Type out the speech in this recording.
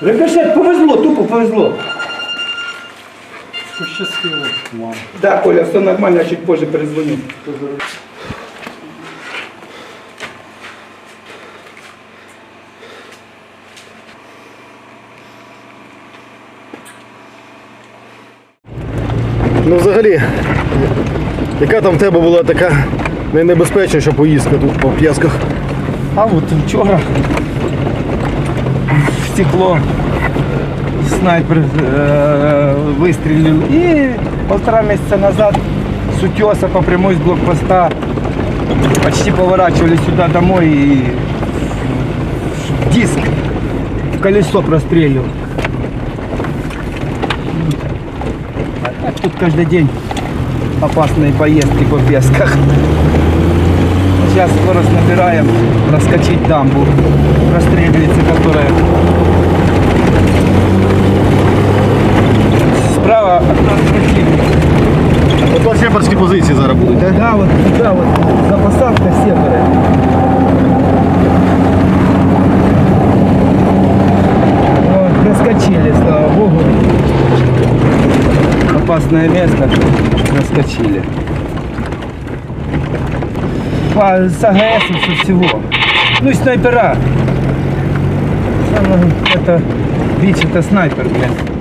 Рикошет повезло, тупо повезло. Пощастило. Да, Коля, все нормально, я чуть позже перезвоню. Ну взагалі, яка там в тебе була така найнебезпечніша поїздка тут по п'ясках? А вот вчора стекло снайпер э, выстрелил. И полтора месяца назад с утеса по прямой с блокпоста почти поворачивали сюда домой и диск в колесо прострелил. А тут каждый день опасные поездки по песках. Сейчас скорость набираем, проскочить дамбу, простреливается, которая справа от нас противник. Ото сепарські позиції зараз будуть, так? Да, вот туда вот, за посадкой сепары. Вот, проскочили, слава богу. Опасное место, проскочили. По, с АГС со всего. Ну и снайпера. Это, бич это снайпер, блин.